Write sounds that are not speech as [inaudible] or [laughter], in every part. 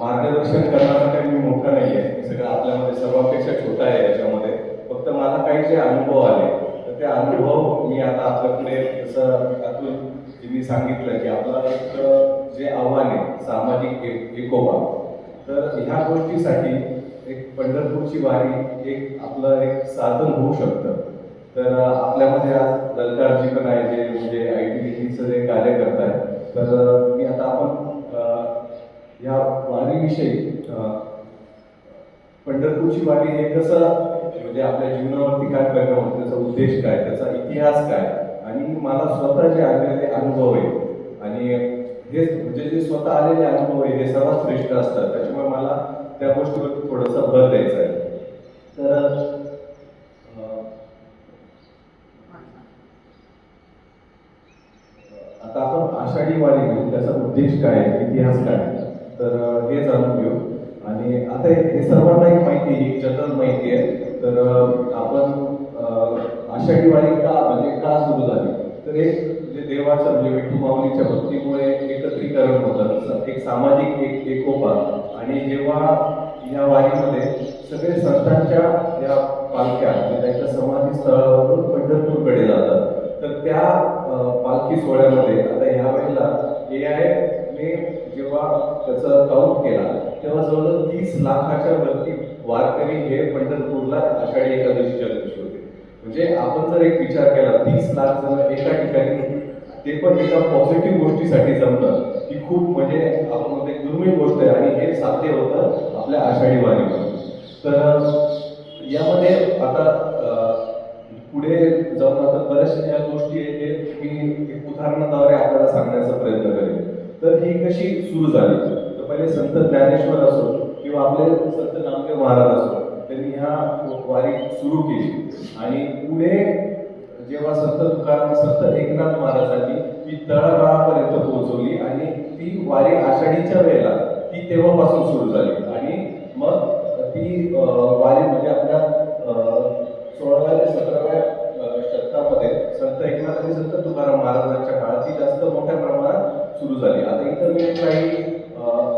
मार्गदर्शन करणारा काही मी मोठा नाही आहे. मी सगळं आपल्यामध्ये सर्वापेक्षा छोटा आहे याच्यामध्ये. फक्त मला काही जे अनुभव आले तर ते अनुभव मी आता आपल्याकडे जसं अतुल यांनी सांगितलं की आपला एक जे आव्हान आहे सामाजिक ए- एकोपा तर ह्या गोष्टीसाठी एक पंढरपूरची वारी एक आपलं एक साधन होऊ शकतं. तर आपल्यामध्ये आज ललकारजी पण आहे जे म्हणजे आय टी टीचं जे कार्य करत आहे तर मी आता आपण या वारीविषयी पंढरपूरची वारी हे कसं म्हणजे आपल्या जीवनावरती काय परिणाम होतो त्याचा उद्देश काय त्याचा इतिहास काय? आणि मला स्वतः जे आलेले अनुभव आहे आणि हे म्हणजे जे स्वतः आलेले अनुभव आहे हे सर्वात श्रेष्ठ असतात. त्याच्यामुळे मला त्या गोष्टीवरती थोडासा भर द्यायचा आहे. तर आता आपण आषाढी वारी घेऊ त्याचा उद्देश काय आहे, इतिहास काय आहे? तर अं, हे जाणून घेऊ आणि आता हे हे सर्वांनाही माहिती आहे ही जनरल माहिती आहे तर अं, आपण अं, आषाढी वारी का म्हणजे का सुरू झाली तर एक जे देवाचं म्हणजे विठू माऊलीच्या भक्तीमुळे एकत्रीकरण होतं एक सामाजिक एक एकोपा आणि जेव्हा या वारीमध्ये सगळे संतांच्या या पालख्या म्हणजे त्यांच्या समाधी स्थळावरून पंढरपूरकडे जातात तर त्या अं, पालखी सोहळ्यामध्ये आता ह्या वेळेला ए आय ने जेव्हा त्याचं काउंट केला तेव्हा जवळजवळ तीस लाखाच्या वरती वारकरी हे पंढरपूरला आषाढी एकादशीच्या दिवशी होते म्हणजे आपण जर एक विचार सात जण एका ठिकाणी. ते पण एका पॉझिटिव्ह गोष्टीसाठी जमलं. ही खूप म्हणजे आपण म्हणतो एक दुर्मिळ गोष्ट आहे आणि हे साध्य होतं आपल्या आषाढी वारीमध्ये तर यामध्ये आता पुढे जाऊन आता बऱ्याचशा या गोष्टी आहेत ते मी एक उदाहरणाद्वारे आपल्याला सांगण्याचा प्रयत्न करेन. तर ही कशी सुरू झाली? तर पहिले संत ज्ञानेश्वर असो किंवा आपले संत नामदेव महाराज असो त्यांनी ह्या वारी सुरू केली. आणि पुढे जेव्हा संत तुकाराम संत एकनाथ महाराजांनी ती तळागाळापर्यंत पोहोचवली आणि ती वारी आषाढीच्या वेळेला ती तेव्हापासून सुरू झाली. आणि मग ती वारी म्हणजे आपल्या सोळाव्या ते सतराव्या शतकामध्ये संत एकनाथ आणि संत तुकाराम महाराजांच्या काळात ती जास्त मोठ्या प्रमाणात सुरू झाली. आता इतर मी काही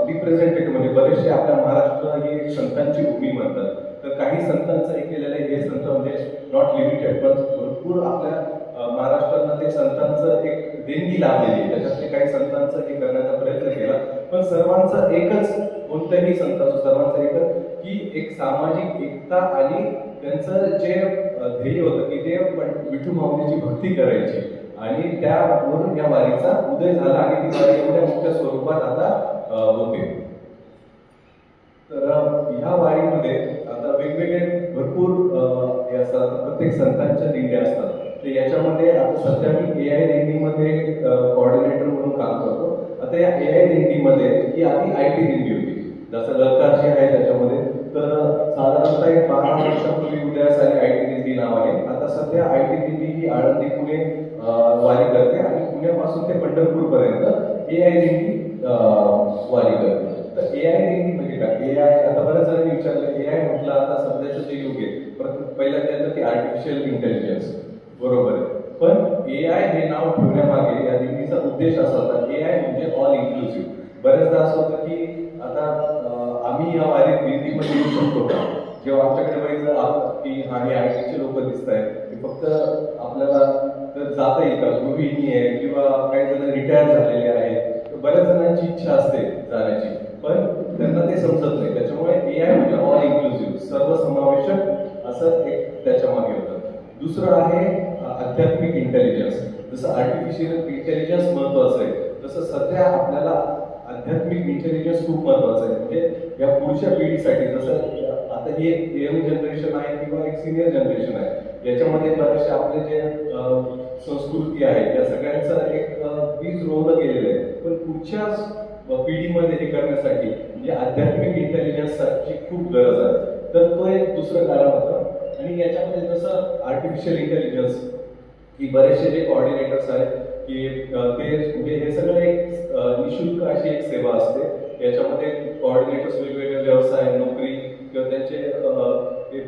रिप्रेझेंटेटिव्ह म्हणजे बरेचसे आपल्या महाराष्ट्र ही संतांची भूमी म्हणतात. तर काही संतांचं हे केलेलं हे संत म्हणजे नॉट लिमिटेड पण भरपूर आपल्या अं, ते संतांचं एक देणगी लाभलेली त्याच्यातले काही संतांचं हे करण्याचा प्रयत्न केला. पण सर्वांचं एकच कोणत्याही संतांचं सर्वांचं एकच की एक सामाजिक एकता आणि त्यांचं जे ध्येय होतं की ते पण विठू माऊलीची भक्ती करायची. आणि त्यावरून या वारीचा उदय झाला आणि ती वारी एवढ्या मोठ्या स्वरूपात आता होते. तर ह्या वारीमध्ये आता वेगवेगळे भरपूर अं, असतात प्रत्येक संतांच्या दिंड्या असतात. तर याच्यामध्ये आता सध्या मी ए आय दिंडीमध्ये कॉर्डिनेटर म्हणून काम करतो. आता या ए आय दिंडीमध्ये ही आधी आय टी दिंडी होती. जसं ललकारजी आहे त्याच्यामध्ये तर साधारणतः एक बारा वर्षापूर्वी उदयास आली आय टी दिंडी नावाने. आता सध्या आय टी दिंडी ही आळंदी पुणे वाली वारी करते आणि पुण्यापासून ते पंढरपूर पर्यंत ए आय दिंडी वारी करते. तर ए आय दिंडी म्हणजे काय? ए आय आता बऱ्याच आता युग आहे. प्रत्येक पहिल्यांदा येतं आर्टिफिशियल इंटेलिजन्स बरोबर आहे. पण ए आय हे नाव ठेवण्यामागे या दिंडीचा उद्देश असा होता ए आय म्हणजे ऑल इन्क्लुसिव्ह बऱ्याचदा असं होतं की आता आम्ही या वारीत दिंडीमध्ये येऊ शकतो का? जेव्हा आमच्याकडे बघितलं की हा हे आय टीचे लोक दिसत आहेत फक्त आपल्याला तर जाता येतं गृहिणी आहे किंवा काही जण रिटायर झालेले आहेत बऱ्याच जणांची इच्छा असते जाण्याची. पण त्यांना ते समजत नाही. त्याच्यामुळे ए आय म्हणजे ऑल इन्क्लुझिव्ह सर्वसमावेशक असं एक त्याच्यामागे होतं. दुसरं आहे आध्यात्मिक इंटेलिजन्स जसं आर्टिफिशियल इंटेलिजन्स महत्वाचं आहे तसं सध्या आपल्याला आध्यात्मिक इंटेलिजन्स खूप महत्वाचं आहे. म्हणजे या पुढच्या पिढीसाठी जसं आता ही एक यंग जनरेशन आहे किंवा एक सिनियर जनरेशन आहे याच्यामध्ये बरेचसे आपले जे संस्कृती आहे या सगळ्यांचं एक बीज रोवलं गेलेलं आहे. पण पुढच्या पिढीमध्ये हे करण्यासाठी म्हणजे आध्यात्मिक इंटेलिजन्सची खूप गरज आहे. तर तो एक दुसरं कारण होतं. आणि याच्यामध्ये जसं आर्टिफिशियल इंटेलिजन्स की बरेचसे जे कॉर्डिनेटर्स आहेत की ते म्हणजे हे सगळं एक निशुल्क अशी एक सेवा असते. याच्यामध्ये कॉर्डिनेटर्स वेगवेगळे व्यवसाय नोकरी किंवा त्यांचे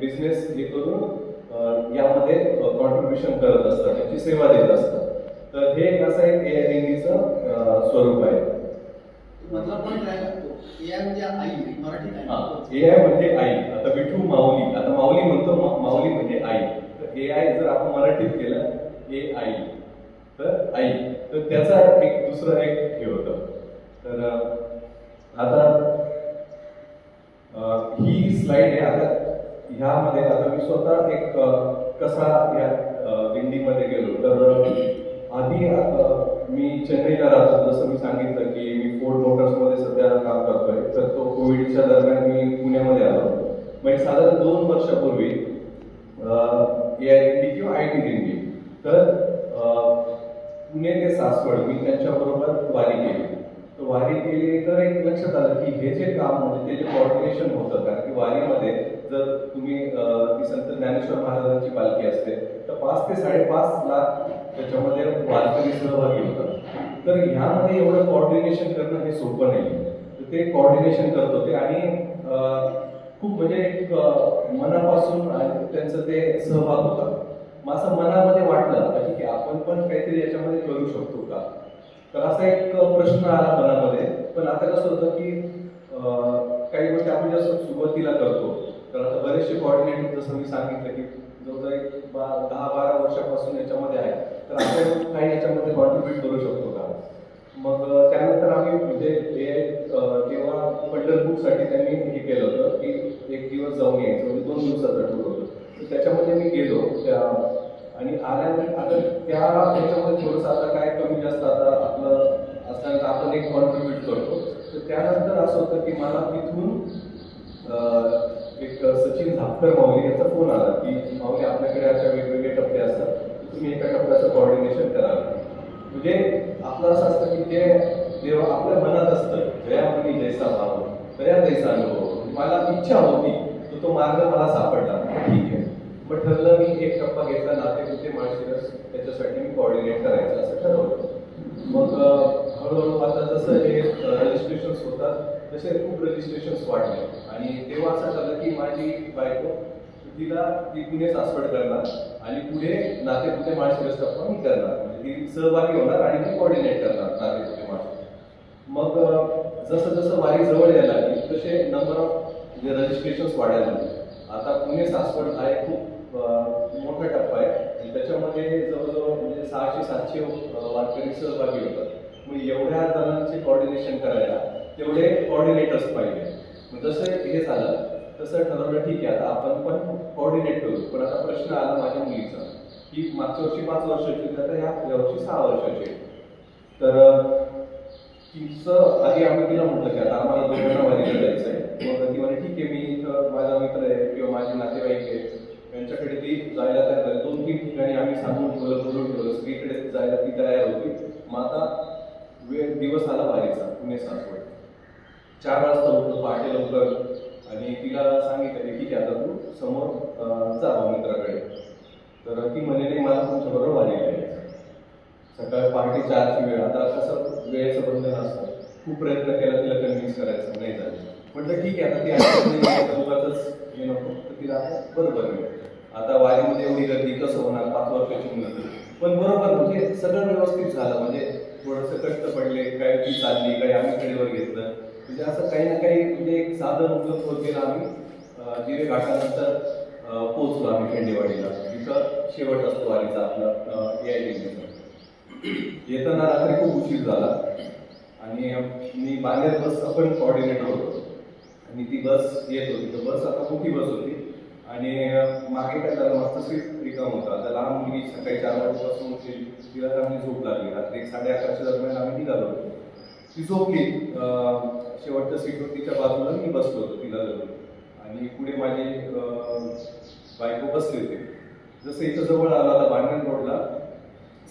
बिझनेस हे करून यामध्ये कॉन्ट्रीब्युशन करत असतात त्यांची सेवा देत असतात. तर हे एक असं एक ए स्वरूप आहे मधला पॉईंट राहिला तो ए आय म्हणजे आई मराठीत ए आय म्हणजे आई. आता विठू माऊली. आता माऊली म्हणतो माऊली म्हणजे आई. तर ए आय जर आपण मराठीत केलं ए आई तर आई. तर त्याचा एक दुसरं एक हे होतं. तर आता ही स्लाइड आहे. आता ह्यामध्ये आता मी स्वतः एक कसा या दिंडीमध्ये गेलो. तर आधी मी चेन्नईला राहतो. जसं मी सांगितलं की मी फोर्ड मोटर्समध्ये सध्या काम करतोय. तर तो कोविडच्या दरम्यान मी पुण्यामध्ये आलो. म्हणजे साधारण दोन वर्षापूर्वी ए आय किंवा आय टी दिली तर पुणे ते सासवड मी त्यांच्याबरोबर वारी केली. तर वारी केली तर एक लक्षात आलं की हे जे काम म्हणजे ते जे कॉर्डिनेशन होतं कारण की वारीमध्ये जर तुम्ही ती संत ज्ञानेश्वर महाराजांची पालखी असते तर पाच ते साडेपाच लाख त्याच्यामध्ये वारकरी सहभागी होतात. तर ह्यामध्ये एवढं कॉर्डिनेशन करणं हे सोपं नाही. तर ते कॉर्डिनेशन करत होते आणि खूप म्हणजे एक मनापासून आणि त्यांचं ते सहभाग होता मग असं मनामध्ये वाटलं की ठीक आहे आपण पण काहीतरी याच्यामध्ये करू शकतो का? तर असा एक प्रश्न आला मनामध्ये. पण आता कसं होतं की काही गोष्टी आपण जसं सुरुवातीला करतो तर आता बरेचसे कॉर्डिनेटर जसं मी सांगितलं की जवळजवळ एक बा- दहा बारा वर्षापासून याच्यामध्ये आहे तर आपण काही याच्यामध्ये कॉन्ट्रीब्युट करू शकतो का? मग त्यानंतर आम्ही म्हणजे हे तेव्हा पंढरपूरसाठी त्यांनी हे केलं होतं की एक दिवस जाऊन यायचं म्हणजे दोन दिवसाचं टूर होतं. तर त्याच्यामध्ये मी गेलो त्या आणि आल्यानंतर आता त्या त्याच्यामध्ये थोडंसं आता काय कमी जास्त आता आपलं असल्यानंतर आपण एक कॉन्ट्रीब्युट करतो. तर त्यानंतर असं होतं की मला तिथून एक सचिन झापकर माऊली याचा फोन आला की माऊली आपल्याकडे अशा वेगवेगळे टप्पे असतात तुम्ही एका टप्प्याचं कॉर्डिनेशन करावं म्हणजे आपलं असं असतं की ते जेव्हा आपल्या मनात असतं जया मुली जैसा भाव दया जैसा अनुभव मला इच्छा होती तर तो मार्ग मला सापडला. ठीक आहे. मग ठरलं मी एक टप्पा घेतला नाते कुठे माळशिरस त्याच्यासाठी मी कॉर्डिनेट करायचं असं ठरवलं. मग हळूहळू आता जसं हे रजिस्ट्रेशन होतात तसे खूप रजिस्ट्रेशन्स वाढले. आणि तेव्हा असं झालं की माझी बायको तिला ती पुणे सासवड करणार आणि पुढे नातेपुते पुणे व्यवस्थापन मी करणार. म्हणजे ती सहभागी होणार आणि मी कॉर्डिनेट करणार नाते माणसे. मग जसं जसं वारी जवळ यायला लागली तसे नंबर ऑफ रजिस्ट्रेशन्स रजिस्ट्रेशन वाढायला लागले. आता पुणे सासवड हा एक खूप मोठा टप्पा आहे. आणि त्याच्यामध्ये जवळजवळ म्हणजे सहाशे सातशे वारकरी सहभागी होतात. मग एवढ्या जणांचे कॉर्डिनेशन करायला तेवढे कॉर्डिनेटर्स पाहिजे. मग जसं हे झालं तसं ठरवलं ठीक आहे आता आपण पण कॉर्डिनेट करू. पण आता प्रश्न आला माझ्या मुलीचा की मागच्या वर्षी पाच वर्षाची तर ह्या वर्षी सहा वर्षाची आहे. तर तिचं आधी आम्ही तिला म्हटलं की आता आम्हाला दोघांना वारीला जायचं आहे मग ती म्हणे ठीक आहे मी इथं माझा मित्र आहे किंवा माझे नातेवाईक आहे. यांच्याकडे ती जायला तयार झाली दोन तीन ठिकाणी आम्ही सांगून ठेवलं बोलून ठेवलं सगळीकडे जायला ती तयार होती. मग आता वेळ दिवस आला वारीचा पुणे सासवड. चार वाजता उठलो पहाटे लवकर आणि तिला सांगितलं की ठीक आहे आता तू समोर जा मित्राकडे. तर ती म्हणे मला तुमच्याबरोबर आलेली आहे. सकाळी पहाटे चारची वेळ. आता कसं वेळेचं बंधन असतं. खूप प्रयत्न केला तिला कन्व्हिन्स करायचं. नाही झालं. म्हटलं ठीक आहे आता ती ऐकत हे नको तर तिला बरोबर आहे. आता वारीमध्ये एवढी गर्दी कसं होणार? पाच वर्षाची मुलं पण बरोबर म्हणजे सगळं व्यवस्थित झालं. म्हणजे थोडंसं कष्ट पडले काय ती चालली काही आम्ही कडेवर घेतलं. म्हणजे असं काही ना काही म्हणजे एक साधन उपलब्ध होत गेलं आम्ही. जिरे घाटानंतर पोहोचलो आम्ही खेंडेवाडीला. तिथं शेवट असतो वारीचा आपला येताना रात्री खूप उशीर झाला. आणि मी बाहेर बस आपण कॉर्डिनेटर होतो. आणि ती बस येत होती. तर बस आता मोठी बस होती. आणि मागे काय झालं मागचं सीट रिकाम होता. आता लहान मुलगी सकाळी चार वाजेपासून तिला चांगली झोप लागली. रात्री एक साडे अकराच्या दरम्यान आम्ही निघालो. होतो ती ओके शेवटच्या सीटवर तिच्या बाजूला मी बसलो होतो तिला जवळ आणि पुढे माझे बायको बसले होते. जसं इथं जवळ आला आता बांधण रोडला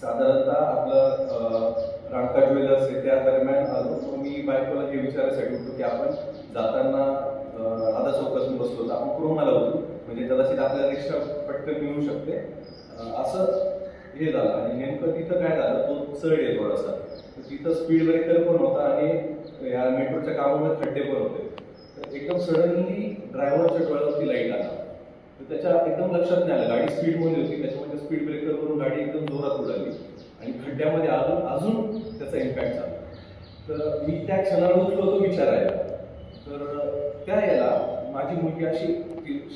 साधारणतः आपलं रांका ज्वेलर्स आहे त्या दरम्यान आलो. सो मी बायकोला हे विचारायसाठी होतो की आपण जाताना अं, आधा चौकातून बसलो तर आपण क्रोमाला होतो. म्हणजे कदाचित आपल्याला रिक्षा पटकन मिळू शकते. असं हे झालं. आणि नेमकं तिथं काय झालं? तो चढ आहे थोडासा. तर तिथं स्पीड ब्रेकर पण होता आणि या मेट्रोच्या कामामुळे खड्डे पण होते. तर एकदम सडनली ड्रायव्हरच्या डोळ्यावरती लाइट आला. तर त्याच्या एकदम लक्षात नाही आलं. गाडी स्पीडमध्ये होती. त्याच्यामध्ये स्पीड ब्रेकर करून गाडी एकदम जोरात उडाली. आणि खड्ड्यामध्ये अजून अजून त्याचा इम्पॅक्ट झाला. तर मी त्या क्षणाला उठलो होतो विचारायला. तर त्या याला माझी मुलगी अशी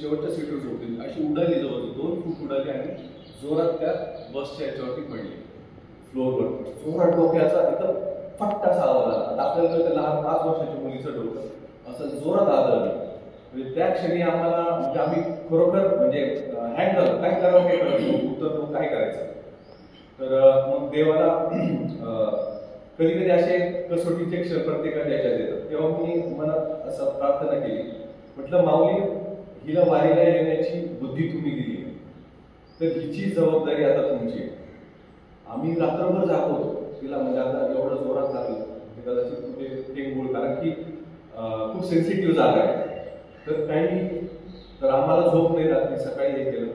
शेवटच्या सीटवर झोपली अशी उडाली जवळ दोन फूट उडाली आणि जोरात त्या बसच्या याच्यावरती पडली. फ्लोअरवर जोरात डोक्याचा एकदम फट्टा असा आवाज आला. दाखवलं आपल्याला लहान पाच वर्षाच्या मुलीचं डोकं. असं जोरात आदळलं म्हणजे त्या क्षणी आम्हाला म्हणजे आम्ही खरोखर म्हणजे हँग झालो काय करावं काय करायचं उत्तर तो काय करायचं? तर मग देवाला [clears throat] कधी कधी असे कसोटीचे क्षण प्रत्येकाच्या याच्यात येतात तेव्हा मी मनात असं प्रार्थना केली. म्हटलं माऊली हिला वारीला येण्याची बुद्धी तुम्ही दिली तर हिची जबाबदारी आता तुमची आहे. आम्ही रात्रभर जागवतो. तिला म्हणजे आता एवढं जोरात लागलं ते कदाचित कुठे टेंगूळ कारण की खूप सेन्सिटिव्ह जागा आहे. तर काही तर आम्हाला झोप नाही रात्री सकाळी हे केलं.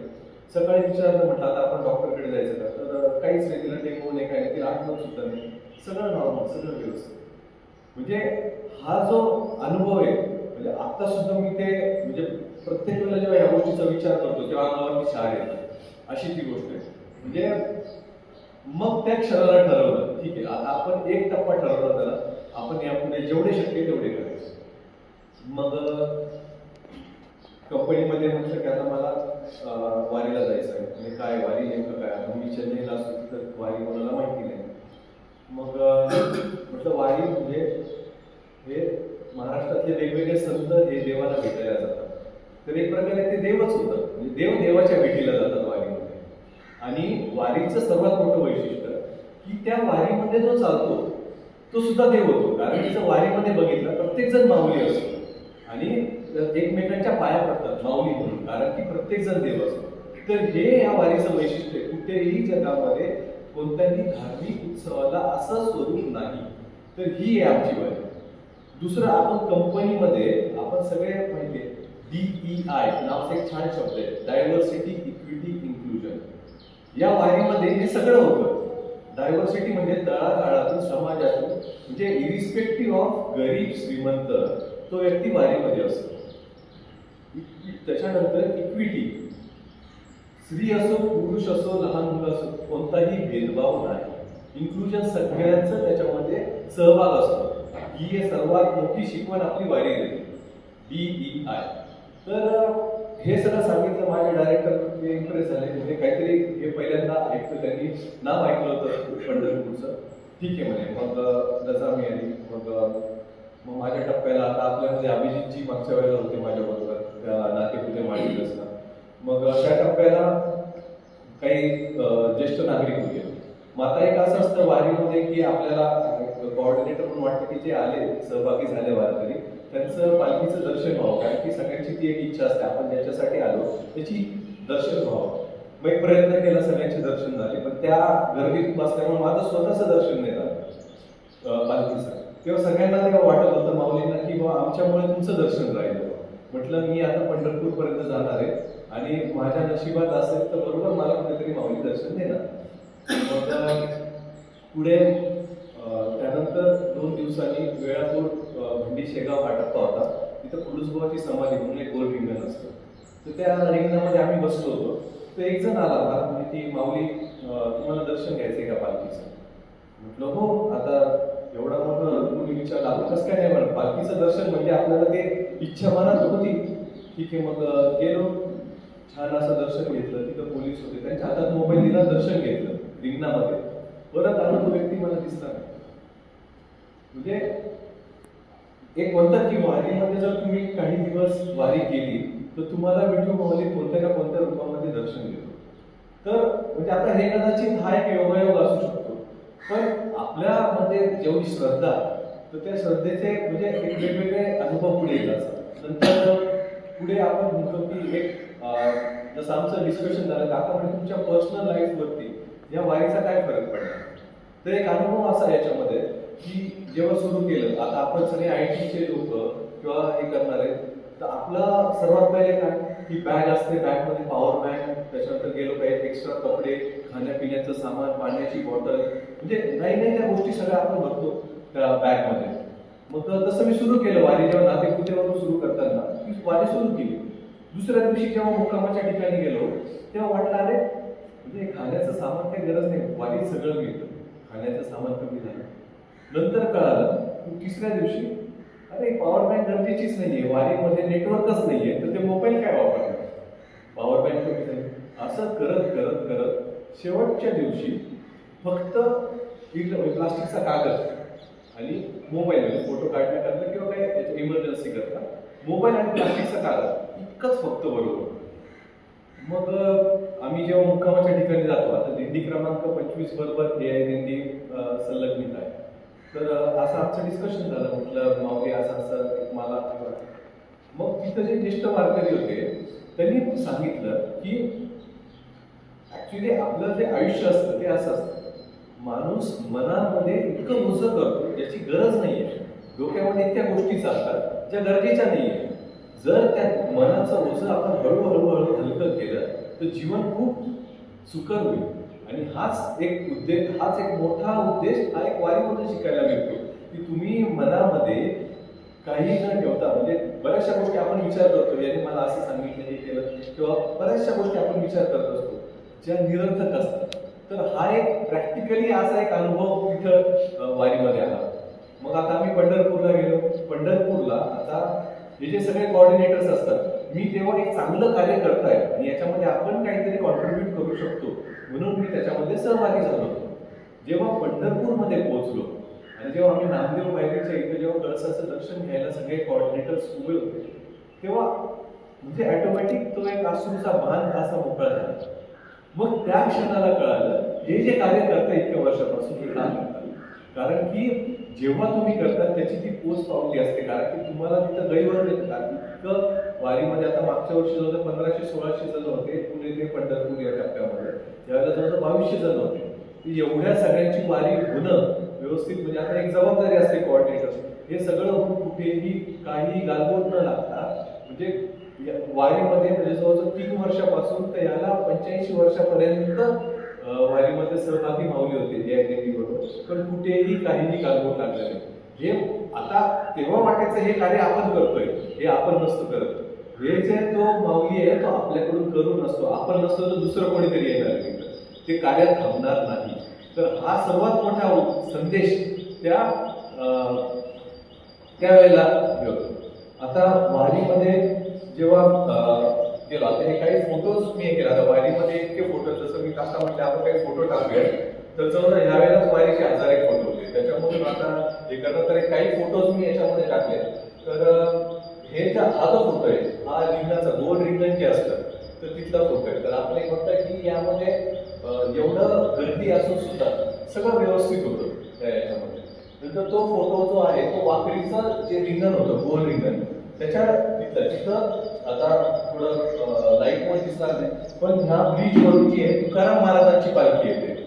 सकाळी विचारलं म्हटलं आता आपण डॉक्टरकडे जायचं का? तर काहीच नाही. तिला टेंगूळ नाही काही नाही. तिला आठवत सुद्धा नाही. सगळं नॉर्मल सगळं व्यवस्थित. म्हणजे हा जो अनुभव आहे म्हणजे आता सुद्धा मी ते म्हणजे प्रत्येक वेळेला जेव्हा या गोष्टीचा विचार करतो तेव्हा अंगावरती शाळा येतात. अशी ती गोष्ट आहे. म्हणजे मग त्या क्षणाला ठरवलं. ठीक आहे आता आपण एक टप्पा ठरवला त्याला आपण यापुढे जेवढे शक्य तेवढे करायचे. मग कंपनीमध्ये म्हटलं की आता मला वारीला जायचं आहे. म्हणजे काय वारी नेमकं काय? आता मी चेन्नईला असतो तर वारी कोणाला माहिती नाही. मग म्हटलं वारी म्हणजे हे महाराष्ट्रातले वेगवेगळे संत हे देवाला भेटायला जातात. तर एक प्रकारे ते देवच होतं. म्हणजे देव देवाच्या भेटीला जातात. आणि वारीचं सर्वात मोठं वैशिष्ट्य की त्या वारीमध्ये जो चालतो तो सुद्धा देव होतो. कारण तिचं वारीमध्ये बघितलं प्रत्येक जण माऊली असतो. आणि एकमेकांच्या पाया पडतात माऊली म्हणून कारण की प्रत्येक जण देव असतो. तर हे या वारीचं वैशिष्ट्य आहे. कुठेही जगामध्ये कोणत्याही धार्मिक उत्सवाला असं स्वरूप नाही. तर ही आहे आमची वारी. दुसरं आपण कंपनीमध्ये आपण सगळे माहिती डीई आय नावाचा एक छान शब्द आहे डायव्हर्सिटी या वारीमध्ये हे सगळं होतं. डायव्हर्सिटी म्हणजे तळागाळातून समाजातून म्हणजे इरिस्पेक्टिव्ह ऑफ गरीब श्रीमंत तो व्यक्ती वारीमध्ये असतो. त्याच्यानंतर इक्विटी स्त्री असो पुरुष असो लहान मुलं असो कोणताही भेदभाव नाही. इन्क्लुजन सगळ्यांचं त्याच्यामध्ये सहभाग असतो. ही सर्वात मोठी शिकवण आपली वारी देते डीई आय तर हे सगळं सांगितलं माझे डायरेक्टर इम्प्रेस झाले. म्हणजे काहीतरी हे पहिल्यांदा ऐकलं त्यांनी. नाव ऐकलं होतं पंढरपूरचं. ठीक आहे म्हणे. मग जसा मी आली मग मग माझ्या टप्प्याला आता आपल्यामध्ये अभिजितची मागच्या वेळेला होते माझ्याबरोबर त्या नातेपुते मांडली असतात मग अशा त्या टप्प्याला काही ज्येष्ठ नागरिक होते. मग आता एक असं असतं वारीमध्ये की आपल्याला कॉर्डिनेटर म्हणून वाटतं की जे आले सहभागी झाले वारकरी त्यांचं पालखीचं दर्शन व्हावं कारण की सगळ्यांची ती एक इच्छा असते आपण ज्याच्यासाठी आलो त्याची दर्शन व्हावं. मग एक प्रयत्न केला सगळ्यांचे दर्शन झाले पण त्या गर्दीत बसल्यामुळे माझं स्वतःचं दर्शन नाही झालं पालखीचं. तेव्हा सगळ्यांना तेव्हा वाटत होतं माऊलींना की बाबा आमच्यामुळे तुमचं दर्शन राहिलं म्हटलं मी आता पंढरपूर पर्यंत जाणार आहे आणि माझ्या नशिबात असेल तर बरोबर मला कुठेतरी माऊली दर्शन देणार. मग पुढे त्यानंतर दोन दिवसांनी वेळापूर अं, शेगाव हा तो होता तिथं कुडुसबाची समाधी म्हणून एक गोल रिंगण असतं. तर त्या रिंगणामध्ये आम्ही बसलो होतो. तर एक जण आला मला म्हणजे ती माऊली तुम्हाला दर्शन घ्यायचंय का पालखीचं? म्हटलं हो आता एवढा मोठं तुम्ही विचारलं आपण कसं काय नाही म्हणा पालखीचं दर्शन म्हणजे आपल्याला ते इच्छा मनात होती ठीक आहे मग गेलो. छान असं दर्शन घेतलं. तिथं पोलीस होते. त्यांच्या हातात मोबाईल दिला दर्शन घेतलं रिंगणामध्ये. परत आलो तो व्यक्ती मला दिसला म्हणजे एक म्हणतात की वारीमध्ये जर तुम्ही काही दिवस वारी केली तर तुम्हाला विठू माऊली कोणत्या ना कोणत्या रूपामध्ये दर्शन देतो तर म्हणजे आता हे कदाचित हा एक योगायोग असू शकतो. पण आपल्यामध्ये जेवढी श्रद्धा तर त्या श्रद्धेचे म्हणजे एक वेगवेगळे अनुभव पुढे येत असतात. नंतर पुढे आपण म्हणतो की एक जसं आमचं डिस्कशन झालं काका म्हणजे तुमच्या पर्सनल लाईफवरती या वारीचा काय फरक पडला? तर एक अनुभव असा याच्यामध्ये की जेव्हा सुरू केलं आता आपण सगळे आय टीचे लोक किंवा हे करणार आहेत तर आपलं सर्वात पहिले काय? की बॅग असते बॅगमध्ये पॉवर बँक त्याच्यानंतर गेलो काही एक्स्ट्रा कपडे खाण्यापिण्याचं सामान पाण्याची बॉटल म्हणजे नाही नाही त्या गोष्टी सगळ्या आपण भरतो त्या बॅगमध्ये मग तसं मी सुरू केलं वारी जेव्हा नातेपुतेवरून सुरू करताना की वारी सुरू केली. दुसऱ्या दिवशी जेव्हा मुक्कामाच्या ठिकाणी गेलो तेव्हा वाटलं अरे म्हणजे खाण्याचं सामान काही गरज नाही वारी सगळं मिळतं. खाण्याचं सामान कमी झालं. नंतर कळालं की तिसऱ्या दिवशी अरे पॉवर बँक गरजेचीच नाहीये वारीमध्ये नेटवर्कच नाहीये तर ते मोबाईल काय वापरणार? पॉवर बँक कमी झाली असं करत करत करत शेवटच्या दिवशी फक्त प्लास्टिकचा कागद आणि मोबाईल म्हणजे फोटो काढण्याकरता किंवा काय इमर्जन्सी करता मोबाईल आणि प्लास्टिकचा कागद इतकंच फक्त बरोबर मग आम्ही जेव्हा मुक्कामाच्या ठिकाणी जातो आता दिंडी क्रमांक पंचवीस बरोबर हे आहे दिंडी संलग्नित आहे. तर असं आमचं डिस्कशन झालं. म्हटलं माऊली असं असं मला वाटतं. मग तिथं जे ज्येष्ठ वारकरी होते त्यांनी सांगितलं की ऍक्च्युली आपलं जे आयुष्य असतं ते असं असतं. माणूस मनामध्ये इतकं मुसं करतो ज्याची गरज नाही आहे डोक्यामध्ये इतक्या गोष्टी चालतात ज्या गरजेच्या नाही आहे जर त्या मनाचं ओझं आपण हळूहळू हळू हलकं केलं तर जीवन खूप सुकर होईल. आणि हाच एक उद्देश हाच एक मोठा उद्देश हा एक वारीमधून शिकायला मिळतो की तुम्ही मनामध्ये काही न ठेवता म्हणजे बऱ्याचशा गोष्टी आपण विचार करतो याने मला असं सांगितलं हे केलं किंवा बऱ्याचशा गोष्टी आपण विचार करत असतो ज्या निरर्थक असतात. तर हा एक प्रॅक्टिकली असा एक अनुभव तिथं वारीमध्ये आला. मग आता आम्ही पंढरपूरला गेलो. पंढरपूरला आता हे जे सगळे कॉर्डिनेटर्स असतात मी तेव्हा एक चांगलं कार्य करताय आणि याच्यामध्ये आपण काहीतरी कॉन्ट्रीब्युट करू शकतो. म्हणून मी त्याच्यामध्ये सहभागी झालो जेव्हा पंढरपूरमध्ये पोहोचलो आणि जेव्हा आम्ही नामदेव पायरीच्या इथे जेव्हा कळसाचं दर्शन घ्यायला सगळे कॉर्डिनेटर्स उभे होते तेव्हा म्हणजे ॲटोमॅटिक तो एक अश्रूचा बांध असा मोकळा झाला. मग त्या क्षणाला कळालं हे जे कार्य करता इतक्या वर्षापासून हे काम करतात कारण की जेव्हा तुम्ही करता त्याची ती पोच पावली असते. कारण की तुम्हाला तिथं गैरवर येतात इतकं वारीमध्ये आता मागच्या वर्षी जवळ पंधराशे सोळाशे जण होते. पुणे ते पंढरपूर या टप्प्यामध्ये. त्यावेळेला जवळ बावीसशे जण होते. एवढ्या सगळ्यांची वारी होणं व्यवस्थित म्हणजे आता एक जबाबदारी असते कॉर्डिनेटर हे सगळं होऊन कुठेही काही गालबोट न लागता म्हणजे या वारीमध्ये म्हणजे जवळजवळ तीन वर्षापासून तर याला पंच्याऐंशी वर्षापर्यंत वारीमध्ये सहभागी मावली होते जे आय तर पण कुठेही काहीही गालबोट लागलं नाही. हे आता तेव्हा वाटायचं हे कार्य आपण करतोय हे आपण नसतो करत. हे जे तो माऊली आहे तो आपल्याकडून करून नसतो आपण नसतो तर दुसरं कोणीतरी येणार ते कार्य थांबणार नाही. तर हा सर्वात मोठा संदेश त्या त्यावेळेला मिळतो. आता वारीमध्ये जेव्हा गेलो आता हे काही फोटोज मी हे केला. आता वारीमध्ये इतके फोटो जसं मी काका म्हटलं आपण काही फोटो टाकूया. तर जवळ ह्या वेळेलाच वारीचे हजार एक फोटो होते. त्याच्यामधून आता हे करणार तर काही फोटोज मी याच्यामध्ये टाकले. तर हे ज्या हा जो फोटो आहे हा रिंगणाचा दोन रिंगण जे असतं तर तिथला फोटो आहे. तर आपण एक बघता की यामध्ये एवढं गर्दी असून सुद्धा सगळं व्यवस्थित होतं त्या याच्यामध्ये. नंतर तो फोटो जो आहे तो वाकरीचं जे रिंगण होतं गोल रिंगण त्याच्या तिथं तिथं आता थोडं लाइट पण दिसणार नाही. पण ह्या ब्रिज वरून जी आहे तुकाराम महाराजांची पालखी येते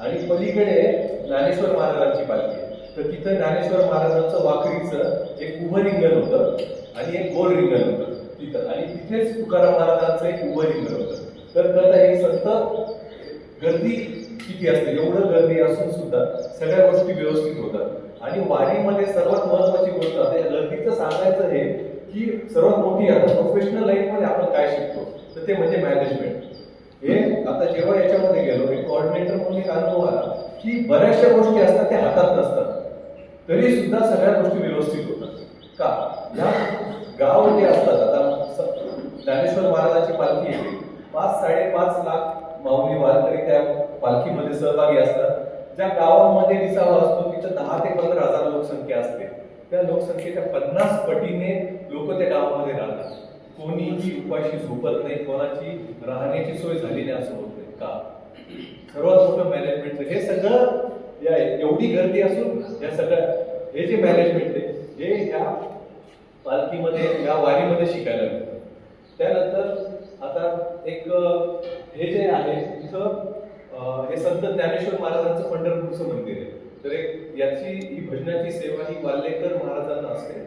आणि पलीकडे ज्ञानेश्वर महाराजांची पालखी आहे. तर तिथं ज्ञानेश्वर महाराजांचं वाकरीचं एक उभं रिंगण होतं आणि एक गोल रिंगण होतं तिथं. आणि तिथेच तुकाराम महाराजांचं एक उभं रिंगण होतं. तर कथा एक संत गर्दी किती असते? एवढं गर्दी असून सुद्धा सगळ्या गोष्टी व्यवस्थित होतात. आणि वारीमध्ये सर्वात महत्वाची गोष्ट आहे गर्दीचं सांगायचं हे की सर्वात मोठी आता प्रोफेशनल लाईफमध्ये आपण काय शिकतो? तर ते म्हणजे मॅनेजमेंट हे आता जेव्हा याच्यामध्ये गेलो मी कोऑर्डिनेटर म्हणून एक अनुभव आला की बऱ्याचशा गोष्टी असतात त्या हातात नसतात. तरी सुद्धा सगळ्या गोष्टी व्यवस्थित होतात. का? या गाव जे असतात आता ज्ञानेश्वर महाराजांची पालखी येते पाच साडेपाच लाख माऊली वारकरी त्या पालखीमध्ये सहभागी असतात. ज्या गावांमध्ये विसावा असतो तिथं दहा ते पंधरा हजार लोकसंख्या असते. त्या लोकसंख्येच्या पन्नास पटीने लोक त्या गावामध्ये राहतात. कोणीही उपाशी झोपत नाही कोणाची राहण्याची सोय झाली नाही असं होत नाही का? सर्वात मोठं मॅनेजमेंट हे सगळं या एवढी गर्दी असून या सगळ्या हे जे मॅनेजमेंट आहे हे ह्या पालखीमध्ये या वारीमध्ये शिकायला मिळतं. त्यानंतर आता एक हे जे आहे इथं हे संत ज्ञानेश्वर महाराजांचं पंढरपूरचं मंदिर आहे. तर एक याची ही भजनाची सेवा ही वाल्लेकर महाराजांना असते.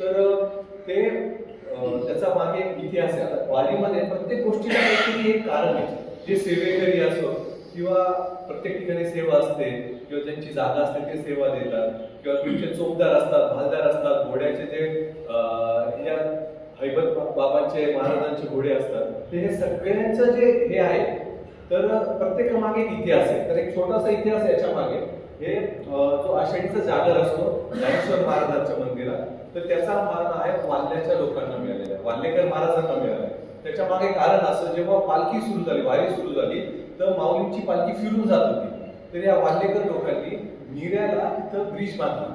तर ते त्याचा मागे एक इतिहास आहे. आता वारीमध्ये प्रत्येक गोष्टीला काहीतरी एक कारण आहे. जे सेवेकरी असो किंवा प्रत्येक ठिकाणी सेवा असते किंवा ज्यांची जागा असते ते सेवा देतात किंवा तुमचे चोपदार असतात भालदार असतात घोड्याचे जे या हैबत बाबांचे महाराजांचे घोडे असतात ते हे सगळ्यांचं जे हे आहे तर प्रत्येकामागे एक इतिहास आहे. तर एक छोटासा इतिहास याच्या मागे. हे जो आषाढीचा जागर असतो ज्ञानेश्वर महाराजांच्या मंदिरात तर त्याचा मार्ग आहे वाल्ल्याच्या लोकांना मिळालेला आहे. वाल्लेकर महाराजांना मिळाला आहे. त्याच्यामागे कारण असं जेव्हा पालखी सुरू झाली वारी सुरू झाली तर माऊलींची पालखी फिरून जात होती. तर या वाल्लेकर लोकांनी निऱ्याला तिथं ब्रिज बांधला.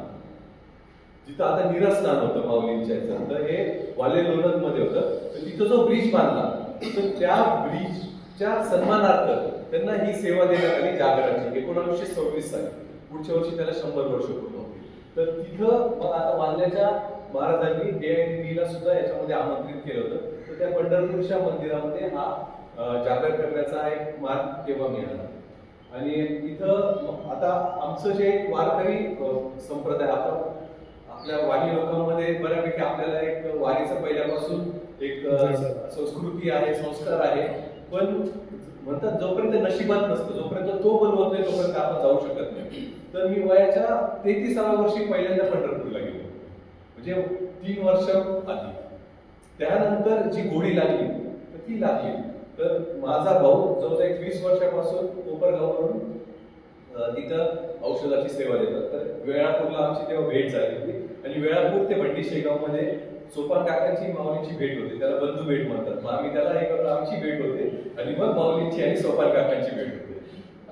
जिथं आता निरस्नान होतं माऊलींच्या इथं तर हे वाले लोणंदमध्ये होतं. तर तिथं जो ब्रिज बांधला तर त्या ब्रिजच्या सन्मानार्थ त्यांना ही सेवा देण्यात आली जागराची. एकोणावीसशे सव्वीस साली. पुढच्या वर्षी त्याला शंभर वर्ष पूर्ण होती तर तिथं मग आता वाल्याच्या महाराजांनी एआयडीला सुद्धा याच्यामध्ये आमंत्रित केलं होतं. तर त्या पंढरपूरच्या मंदिरामध्ये हा जागर करण्याचा एक मार्ग तेव्हा मिळाला? आणि इथं आता आमचं जे वारकरी संप्रदाय आपण आपल्या वाणी लोकांमध्ये बऱ्यापैकी आपल्याला एक वारीचं पहिल्यापासून एक संस्कृती आहे संस्कार आहे. पण म्हणतात जोपर्यंत नशिबात नसतं जोपर्यंत तो बनवत नाही तोपर्यंत आपण जाऊ शकत नाही. तर मी वयाच्या तेहतीसाव्या वर्षी पहिल्यांदा पंढरपूरला गेलो. म्हणजे तीन वर्ष आधी. त्यानंतर जी गोडी लागली तर ती लागली. तर माझा भाऊ जवळजवळ एक वीस वर्षापासून कोपरगाववरून तिथं औषधाची सेवा देतात तर वेळापूरला आमची तेव्हा भेट झाली होती. आणि वेळापूर ते भंडी शेगावमध्ये सोपान काकांची माऊलींची भेट होते. त्याला बंधू भेट म्हणतात. मग आम्ही त्याला हे करतो आमची भेट होते. आणि मग माऊलींची आणि सोपान काकांची भेट होते.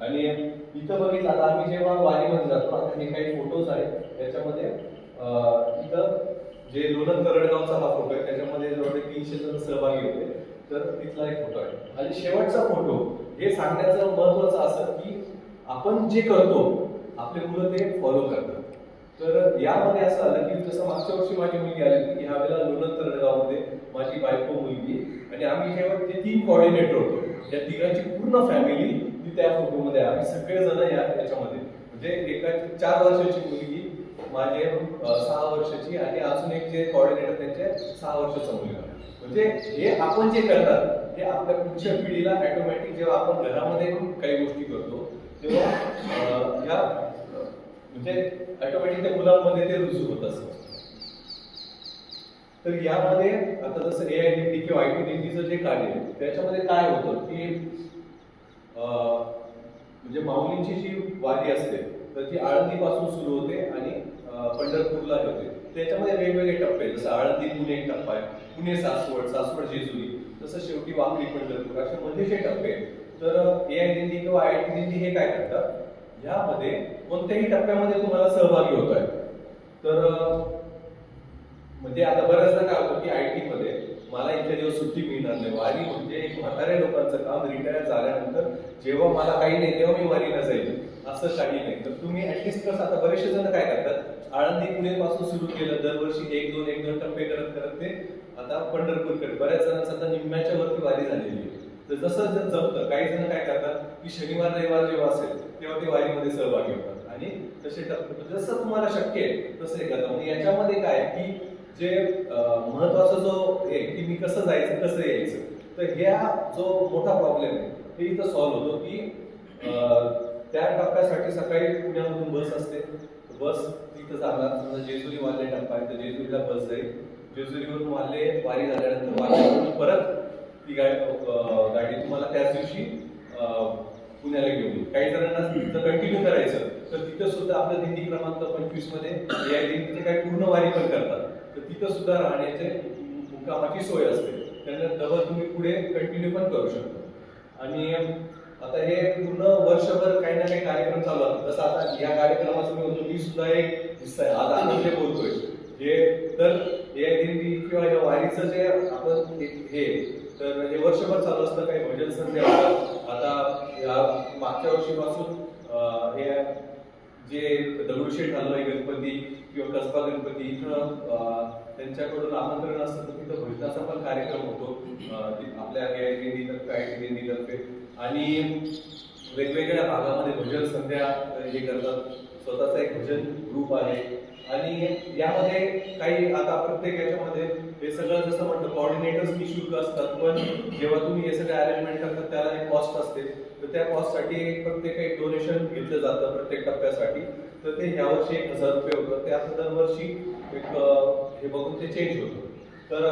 आणि इथं बघितलं आता आम्ही जेव्हा वारीमध्ये जातो आता हे काही फोटोज आहेत. त्याच्यामध्ये फक्त जे लोणंद तरडगावचा हा फोटो आहे त्याच्यामध्ये जवळ तीनशे जण सहभागी होते. तर तिथला एक फोटो आहे. आणि शेवटचा फोटो हे सांगण्याचं महत्वाचं असं की आपण जे करतो आपले मुलं ते फॉलो करतात. तर यामध्ये असं आलं की जसं मागच्या वर्षी माझी मुलगी आली होती की ह्या वेळेला लोणंद तरडगावमध्ये माझी बायको मुलगी आणि आम्ही जेव्हा ते तीन कॉर्डिनेटर होतो या तिघांची पूर्ण फॅमिली ती त्या फोटोमध्ये आम्ही सगळेजण या याच्यामध्ये. म्हणजे एका चार वर्षाची मुलगी माझे सहा वर्षाची आणि अजून एक जे कॉर्डिनेटर त्यांचे सहा वर्षाचा मुलगा. म्हणजे हे आपण जे करतात ते आपल्या पुढच्या पिढीला ऑटोमॅटिक जेव्हा आपण घरामध्ये काही गोष्टी करतो तेव्हा या म्हणजे ऑटोमॅटिक त्या मुलांमध्ये ते रुजू होत असतं. तर यामध्ये आता जसं ए आय डी किंवा आय टी दिंडीचं जे कार्य त्याच्यामध्ये काय होतं की म्हणजे माऊलींची जी वारी असते तर ती आळंदीपासून सुरू होते आणि पंढरपूरला पंढरपूरला होते. त्याच्यामध्ये वेगवेगळे टप्पे आहेत. जसं आळंदी पुणे एक टप्पा आहे. पुणे सासवड सासवड जेजुरी. तसं शेवटी वाकडी पंढरपूर. असे मध्येचे टप्पे आहेत. तर ए आय दिंडी किंवा आय टी दिंडी हे काय करतात? यामध्ये कोणत्याही टप्प्यामध्ये तुम्हाला सहभागी होत आहे तर म्हणजे आता बऱ्याचदा काय होतं की आय टी मध्ये मला इतक्या दिवस सुट्टी मिळणार नाही. वारी म्हणजे एक म्हाताऱ्या लोकांचं काम रिटायर झाल्यानंतर जेव्हा मला काही नाही तेव्हा मी वारीला जाईल असं काही नाही. तर तुम्ही ऍटलिस्ट प्लस आता बरेचसे जण काय करतात? आळंदी पुणे पासून सुरू केलं दरवर्षी एक दोन एक दोन टप्पे करत करत ते आता पंढरपूरकडे. बऱ्याच जणांचं आता निम्म्याच्या वरती वारी झालेली आहे. तर जसं जर जमतं काही जण काय करतात? की शनिवार रविवार जेव्हा असेल तेव्हा ते वारीमध्ये सहभागी होतात. आणि तसे जसं तुम्हाला शक्य आहे तसं हे करतात. म्हणजे याच्यामध्ये काय आहे की जे महत्त्वाचा जो आहे की मी कसं जायचं कसं यायचं? तर ह्या जो मोठा प्रॉब्लेम आहे ते इथं सॉल्व्ह होतो की त्या टप्प्यासाठी सकाळी पुण्यामधून बस असते. बस तिथं जाणार. समजा जेजुरी वाले टप्पा आहे तर जेजुरीला बस जाईल. जेजुरीवरून वाले वारी झाल्यानंतर वाल्यावरून परत ती गाडी गाडी तुम्हाला त्याच दिवशी पुण्याला घेऊन येईल. काही जणांना तिथं कंटिन्यू करायचं तर तिथं सुद्धा आपलं दिंडी क्रमांक पंचवीसमध्ये या दिंडीचे काही पूर्ण वारी पण करतात. तर तिथं सुद्धा राहण्याचे मुक्कामाची सोय असते. त्यांना डबल तुम्ही पुढे कंटिन्यू पण करू शकता. आणि आता हे पूर्ण वर्षभर काही ना काही कार्यक्रम चालू असतात. जसं आता या कार्यक्रमाचं मी होतो मी सुद्धा एक हिस्सा आहे आज आपण जे बोलतोय हे तर हे दिंडी किंवा या वारीचं जे आपण हे तर हे वर्षभर चालू असतं काही भजन संध्या आता या मागच्या वर्षीपासून हे जे दगडूशेठ हलवाई गणपती किंवा कसबा गणपती इथं त्यांच्याकडून आमंत्रण असतं. तर तिथं भजनाचा पण कार्यक्रम होतो. आपल्या आय दिंडीतर्फे आय दिंडीतर्फे आणि वेगवेगळ्या भागामध्ये भजन संध्या हे करतात. स्वतःचा एक भजन ग्रुप आहे. आणि यामध्ये काही आता प्रत्येक याच्यामध्ये हे सगळं जसं म्हणतो कॉर्डिनेटर्स निशुल्क असतात पण जेव्हा तुम्ही हे सगळं अरेंजमेंट करतात त्याला एक कॉस्ट असते. तर त्या कॉस्टसाठी प्रत्येक एक डोनेशन घेतलं जातं प्रत्येक टप्प्यासाठी. तर ते ह्या वर्षी एक हजार रुपये होतं. ते आता दरवर्षी एक हे बघून ते चेंज होतं. तर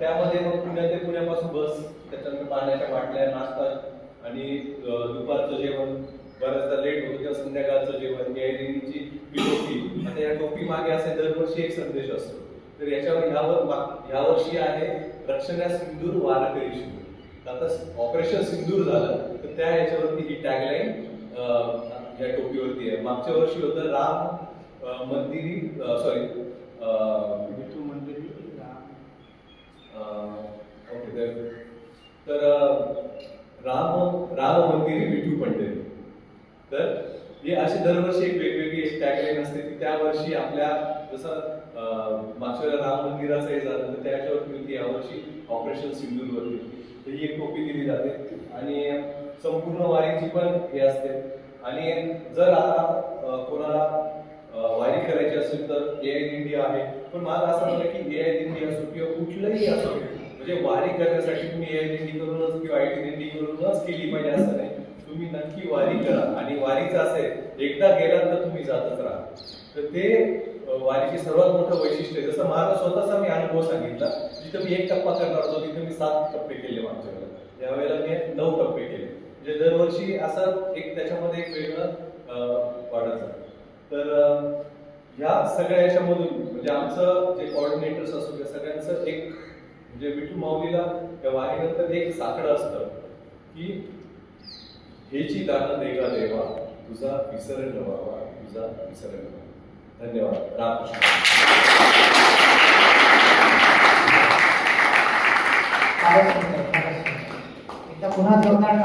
त्यामध्ये मग पुण्या ते पुण्यापासून बस त्याच्यानंतर पाण्याच्या बाटल्या नाश्ता आणि दुपारचं जेवण बऱ्याचदा लेट होतो तेव्हा संध्याकाळचं जेवण ही टोपी आता या टोपी मागे असे दरवर्षी एक संदेश असतो. तर याच्यावर ह्यावर ह्यावर्षी आहे रक्षणा सिंदूर वारकरी शिंदूर आता ऑपरेशन सिंदूर झालं तर त्या याच्यावरती ही टॅगलाईन या टोपीवरती आहे. मागच्या वर्षी होतं राम मंदिरी सॉरी विठू मंदिर ओके तर राम राम मंदिरी विठू पंढरी तर हे अशी दरवर्षी एक वेगवेगळी एक टॅगलाईन असते की त्या वर्षी आपल्या जसं मागच्या राम मंदिराचं हे झालं तर त्याच्यावरती होती यावर्षी ऑपरेशन सिंदूरवरती. तर ही एक टोपी दिली जाते. आणि संपूर्ण वारीची पण हे असते. आणि जर आता कोणाला वारी करायची असेल तर ए आय दिंडी आहे. पण मला असं म्हणलं की ए आय दिंडी असो किंवा कुठलंही असो म्हणजे वारी करण्यासाठी तुम्ही ए करूनच किंवा आय टी करूनच केली पाहिजे असं नाही. तुम्ही नक्की वारी करा. आणि वारीचं असेल एकदा गेलात तर तुम्ही जातच राहा. तर ते वारीचे सर्वात मोठं वैशिष्ट्य आहे. जसं माझा स्वतःचा मी अनुभव सांगितला जिथं मी एक टप्पा करणार होतो तिथं मी सात टप्पे केले मागच्या वेळेला मी नऊ टप्पे केले. म्हणजे दरवर्षी असं एक त्याच्यामध्ये एक वेगळं वाढायचं. तर ह्या सगळ्या याच्यामधून म्हणजे आमचं जे कॉर्डिनेटर्स असू त्या सगळ्यांचं एक म्हणजे विठू माऊलीला त्या वारीनंतर एक साकडं असतं की हेची दान देगा देवा तुझा विसरण व्हावा तुझा विसरण व्हावा. धन्यवाद. रामकृष्ण. पुन्हा जोरदार